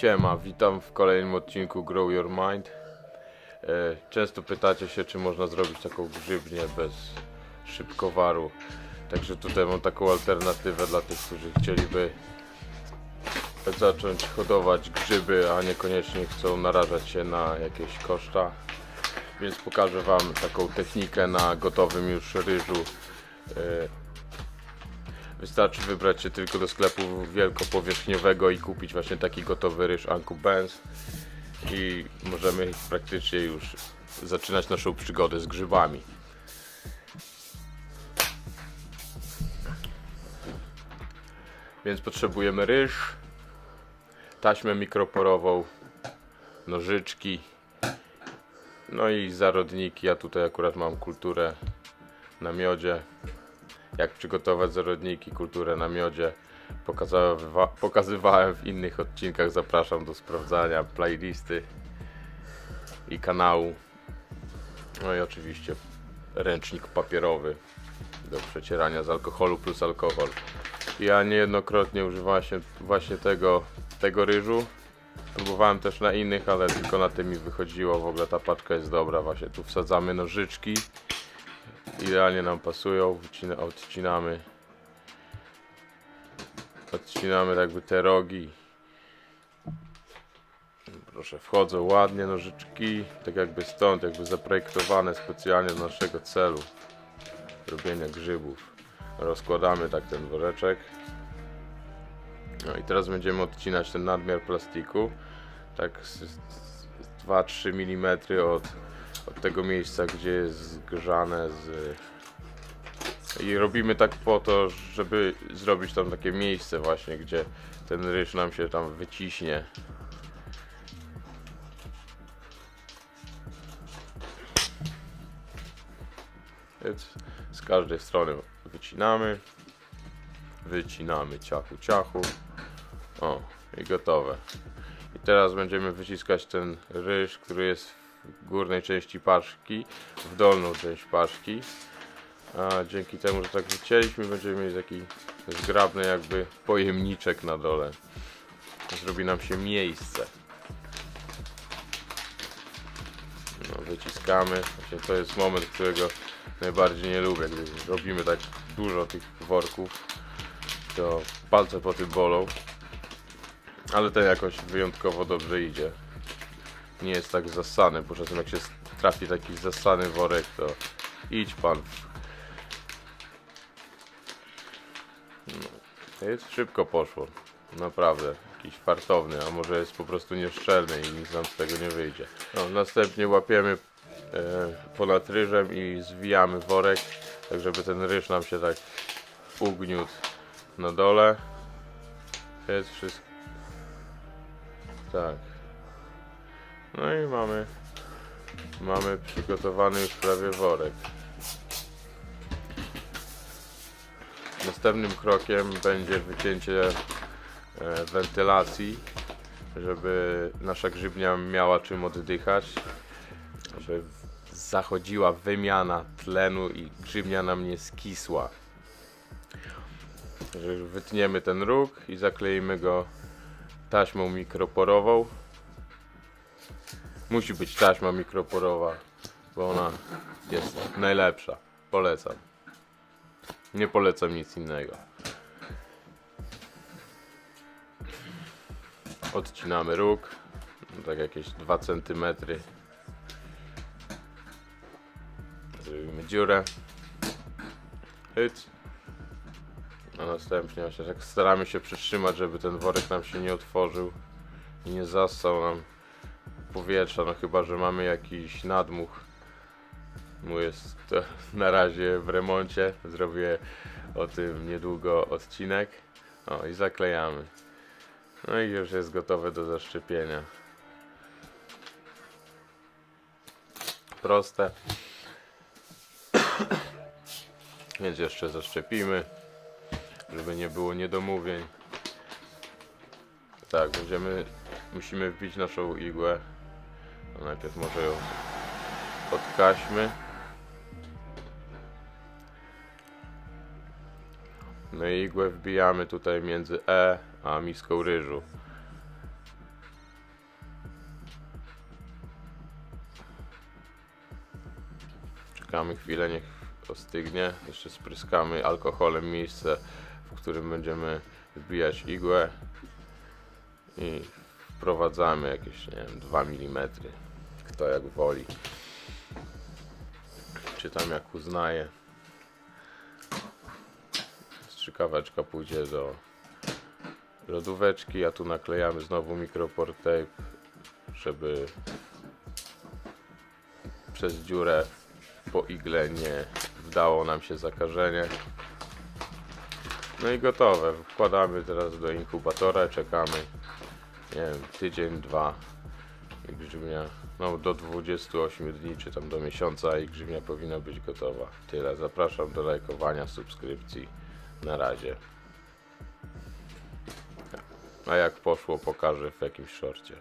Siema, witam w kolejnym odcinku Grow Your Mind. E, Często pytacie się, czy można zrobić taką grzybnię bez szybkowaru. Także tutaj mam taką alternatywę dla tych, którzy chcieliby zacząć hodować grzyby, a niekoniecznie chcą narażać się na jakieś koszta. Więc pokażę Wam taką technikę na gotowym już ryżu. Wystarczy wybrać się tylko do sklepu wielkopowierzchniowego i kupić właśnie taki gotowy ryż Uncle Benz i możemy praktycznie już zaczynać naszą przygodę z grzybami. Więc potrzebujemy ryż, taśmę mikroporową, nożyczki, no i zarodniki. Ja tutaj akurat mam kulturę na miodzie jak przygotować zarodniki, kulturę na miodzie. Pokazywałem w innych odcinkach, zapraszam do sprawdzania playlisty i kanału. No i oczywiście ręcznik papierowy do przecierania z alkoholu plus alkohol. Ja niejednokrotnie używałem się właśnie tego, tego ryżu. Próbowałem też na innych, ale tylko na tym mi wychodziło. W ogóle ta paczka jest dobra. Właśnie tu wsadzamy nożyczki idealnie nam pasują, wycina, odcinamy. Odcinamy jakby te rogi. Proszę wchodzą ładnie nożyczki tak jakby stąd, jakby zaprojektowane specjalnie do naszego celu robienia grzybów. Rozkładamy tak ten woreczek. No i teraz będziemy odcinać ten nadmiar plastiku tak z, z 2-3 mm od od tego miejsca, gdzie jest zgrzane z... I robimy tak po to, żeby zrobić tam takie miejsce właśnie, gdzie ten ryż nam się tam wyciśnie. Więc z każdej strony wycinamy. Wycinamy ciachu ciachu. O, i gotowe. I teraz będziemy wyciskać ten ryż, który jest górnej części paczki, w dolną część paczki. A dzięki temu, że tak wycięliśmy, będziemy mieć taki zgrabny jakby pojemniczek na dole. Zrobi nam się miejsce. No, wyciskamy. Właśnie to jest moment, którego najbardziej nie lubię, gdy robimy tak dużo tych worków, to palce po tym bolą. Ale ten jakoś wyjątkowo dobrze idzie nie jest tak zasany, bo czasem jak się trafi taki zasany worek, to idź pan. No, jest szybko poszło. Naprawdę. Jakiś fartowny, a może jest po prostu nieszczelny i nic nam z tego nie wyjdzie. No, następnie łapiemy e, ponad ryżem i zwijamy worek, tak żeby ten ryż nam się tak ugniótł na dole. Jest wszystko. Tak. No i mamy mamy przygotowany już prawie worek. Następnym krokiem będzie wycięcie e, wentylacji, żeby nasza grzybnia miała czym oddychać, żeby zachodziła wymiana tlenu i grzybnia nam nie skisła. Wytniemy ten róg i zakleimy go taśmą mikroporową. Musi być taśma mikroporowa, bo ona jest najlepsza. Polecam. Nie polecam nic innego. Odcinamy róg, tak jakieś 2 cm. Zrobimy dziurę. Hyc. A następnie właśnie tak staramy się przytrzymać, żeby ten worek nam się nie otworzył i nie zassał nam powietrza, no chyba, że mamy jakiś nadmuch. Mu jest to na razie w remoncie. Zrobię o tym niedługo odcinek. O i zaklejamy. No i już jest gotowe do zaszczepienia. Proste. Więc jeszcze zaszczepimy, żeby nie było niedomówień. Tak, będziemy, musimy wbić naszą igłę. Najpierw może ją podkaśmy. No i igłę wbijamy tutaj między E a miską ryżu. Czekamy chwilę, niech ostygnie. Jeszcze spryskamy alkoholem miejsce, w którym będziemy wbijać igłę. I wprowadzamy jakieś, nie wiem, 2 mm. Kto jak woli. Czy tam jak uznaje. Strzykaweczka pójdzie do lodóweczki, a tu naklejamy znowu mikroport tape, żeby przez dziurę po igle nie wdało nam się zakażenie. No i gotowe. Wkładamy teraz do inkubatora, czekamy nie wiem, tydzień, dwa i grzybnia, no do 28 dni, czy tam do miesiąca i grzybnia powinna być gotowa. Tyle. Zapraszam do lajkowania, subskrypcji. Na razie. A jak poszło, pokażę w jakimś szorcie.